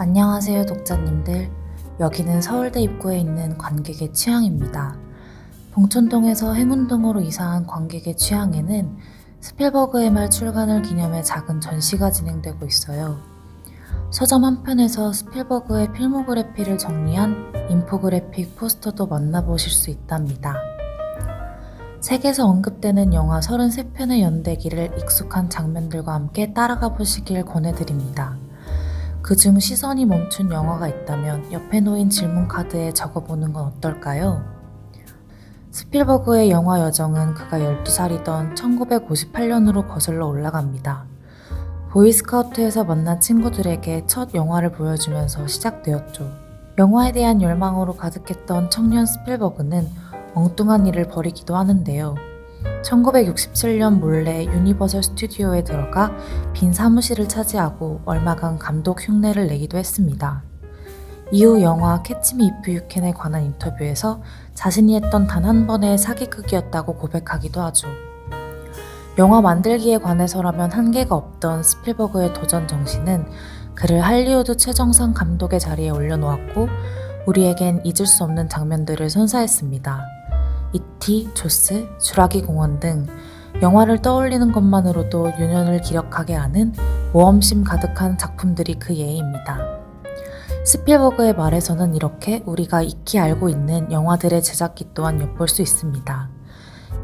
안녕하세요, 독자님들. 여기는 서울대 입구에 있는 관객의 취향입니다. 봉천동에서 행운동으로 이사한 관객의 취향에는 스필버그의 말 출간을 기념해 작은 전시가 진행되고 있어요. 서점 한편에서 스필버그의 필모그래피를 정리한 인포그래픽 포스터도 만나보실 수 있답니다. 책에서 언급되는 영화 33편의 연대기를 익숙한 장면들과 함께 따라가 보시길 권해드립니다. 그중 시선이 멈춘 영화가 있다면 옆에 놓인 질문 카드에 적어보는 건 어떨까요? 스필버그의 영화 여정은 그가 12살이던 1958년으로 거슬러 올라갑니다. 보이스카우트에서 만난 친구들에게 첫 영화를 보여주면서 시작되었죠. 영화에 대한 열망으로 가득했던 청년 스필버그는 엉뚱한 일을 벌이기도 하는데요. 1967년 몰래 유니버설 스튜디오에 들어가 빈 사무실을 차지하고 얼마간 감독 흉내를 내기도 했습니다. 이후 영화 캐치미 이프 유캔에 관한 인터뷰에서 자신이 했던 단 한 번의 사기극이었다고 고백하기도 하죠. 영화 만들기에 관해서라면 한계가 없던 스필버그의 도전 정신은 그를 할리우드 최정상 감독의 자리에 올려놓았고 우리에겐 잊을 수 없는 장면들을 선사했습니다. 이티, 조스, 주라기 공원 등 영화를 떠올리는 것만으로도 유년을 기력하게 하는 모험심 가득한 작품들이 그 예입니다. 스필버그의 말에서는 이렇게 우리가 익히 알고 있는 영화들의 제작기 또한 엿볼 수 있습니다.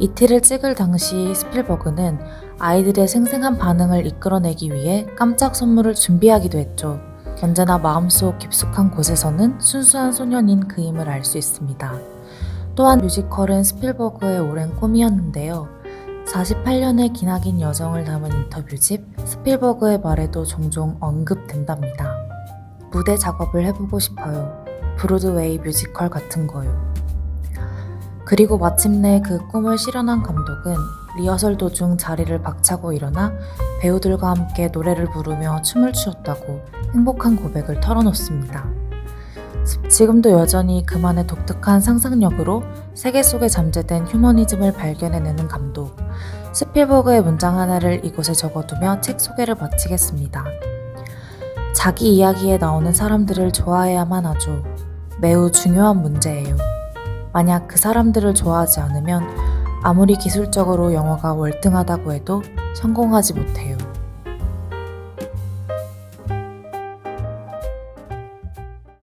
이티를 찍을 당시 스필버그는 아이들의 생생한 반응을 이끌어내기 위해 깜짝 선물을 준비하기도 했죠. 언제나 마음속 깊숙한 곳에서는 순수한 소년인 그임을 알 수 있습니다. 또한 뮤지컬은 스필버그의 오랜 꿈이었는데요. 48년의 기나긴 여정을 담은 인터뷰집 스필버그의 말에도 종종 언급된답니다. 무대 작업을 해보고 싶어요. 브로드웨이 뮤지컬 같은 거요. 그리고 마침내 그 꿈을 실현한 감독은 리허설 도중 자리를 박차고 일어나 배우들과 함께 노래를 부르며 춤을 추었다고 행복한 고백을 털어놓습니다. 지금도 여전히 그만의 독특한 상상력으로 세계 속에 잠재된 휴머니즘을 발견해내는 감독. 스필버그의 문장 하나를 이곳에 적어두며 책 소개를 마치겠습니다. 자기 이야기에 나오는 사람들을 좋아해야만 하죠. 매우 중요한 문제예요. 만약 그 사람들을 좋아하지 않으면 아무리 기술적으로 영화가 월등하다고 해도 성공하지 못해요.